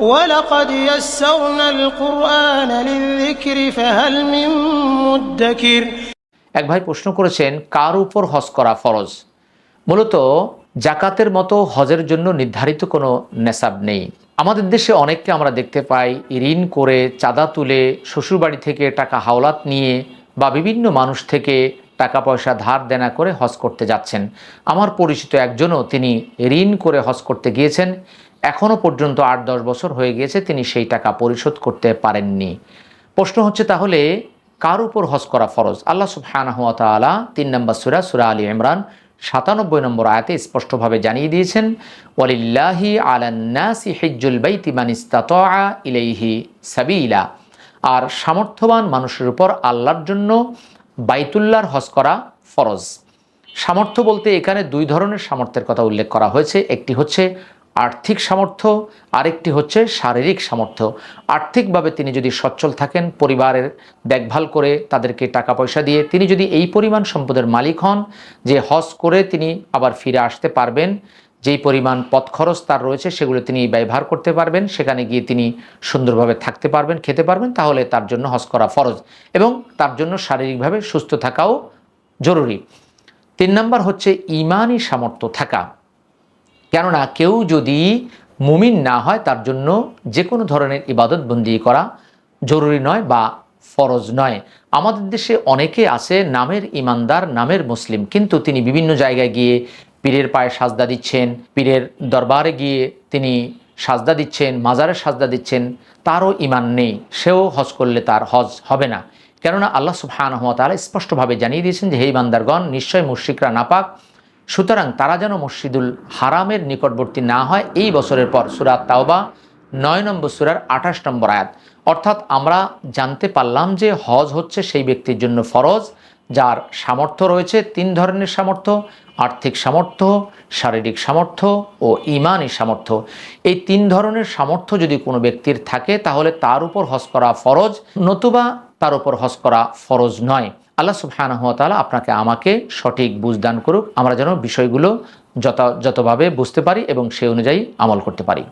ولقد يسرنا القرآن للذكر فهل من مدكر এক ভাই প্রশ্ন করেছেন কার উপর হজ করা ফরজ মূলত জাকাতের মতো হজের জন্য নির্ধারিত কোনো নেশাব নেই আমাদের দেশে অনেককে আমরা দেখতে পাই ঋণ করে চাঁদা তুলে শ্বশুরবাড়ি থেকে টাকা হাওলাত নিয়ে বা বিভিন্ন মানুষ থেকে টাকা পয়সা ধার দেনা করে হজ করতে যাচ্ছেন আমার পরিচিত একজনও তিনি ঋণ করে হজ করতে গিয়েছেন এখনও পর্যন্ত আট দশ বছর হয়ে গিয়েছে তিনি সেই টাকা পরিশোধ করতে পারেননি। প্রশ্ন হচ্ছে তাহলে কার উপর হজ করা ফরজ? আল্লাহ সুবহানাহু ওয়া তাআলা তিন নম্বর সুরা, সূরা আলী ইমরান সাতানব্বই নম্বর আয়াতে স্পষ্টভাবে জানিয়ে দিয়েছেন, ওয়ালিল্লাহি আলান্নাসি হিজ্জুল বাইতি মান ইস্তাতাআ ইলাইহি সাবিলা। আর সামর্থ্যবান মানুষের উপর আল্লাহর জন্য বাইতুল্লাহর হজ করা ফরজ। সামর্থ্য বলতে এখানে দুই ধরনের সামর্থ্যের কথা উল্লেখ করা হয়েছে। একটি হচ্ছে আর্থিক সামর্থ্য, আরেকটি হচ্ছে শারীরিক সামর্থ্য। আর্থিকভাবে তিনি যদি সচ্ছল থাকেন, পরিবারের দেখভাল করে তাদেরকে টাকা পয়সা দিয়ে তিনি যদি এই পরিমাণ সম্পদের মালিক হন, যে হজ করে তিনি আবার ফিরে আসতে পারবেন, যেই পরিমাণ পথ খরচ তার রয়েছে সেগুলো তিনি ব্যবহার করতে পারবেন, সেখানে গিয়ে তিনি সুন্দরভাবে থাকতে পারবেন, খেতে পারবেন, তাহলে তার জন্য হজ করা ফরজ এবং তার জন্য শারীরিকভাবে সুস্থ থাকাও জরুরি। তিন নম্বর হচ্ছে ইমানই সামর্থ্য থাকা। কেননা কেউ যদি মুমিন না হয়, তার জন্য যে কোনো ধরনের ইবাদত বন্দি করা জরুরি নয় বা ফরজ নয়। আমাদের দেশে অনেকে আছে, নামের ইমানদার, নামের মুসলিম, কিন্তু তিনি বিভিন্ন জায়গায় গিয়ে পীরের পায়ে সাজদা দিচ্ছেন, পীরের দরবারে গিয়ে তিনি সাজদা দিচ্ছেন, মাজারে সাজদা দিচ্ছেন, তারও ইমান নেই। সেও হজ করলে তার হজ হবে না। কেননা আল্লাহ সুবহানাহু ওয়া তাআলা স্পষ্টভাবে জানিয়ে দিয়েছেন যে, হে ইমানদারগণ, নিশ্চয় মুশরিকরা নাপাক। সুতরাং তারা যেন মসজিদুল হারামের নিকটবর্তী না হয়, এই বছরের পর সুরাত তাওবা, নয় নম্বর সুরার আঠাশ নম্বর আয়াত। অর্থাৎ আমরা জানতে পারলাম যে হজ হচ্ছে সেই ব্যক্তির জন্য ফরজ, যার সামর্থ্য রয়েছে তিন ধরনের সামর্থ্য, আর্থিক সামর্থ্য, শারীরিক সামর্থ্য ও ইমানি সামর্থ্য। এই তিন ধরনের সামর্থ্য যদি কোনো ব্যক্তির থাকে, তাহলে তার উপর হজ করা ফরজ, নতুবা তার উপর হজ করা ফরজ নয়। আল্লাহ তালা আপনাকে আমাকে সঠিক বুঝদান করুক, আমরা যেন বিষয়গুলো যথাযথভাবে বুঝতে পারি এবং সে অনুযায়ী আমল করতে পারি।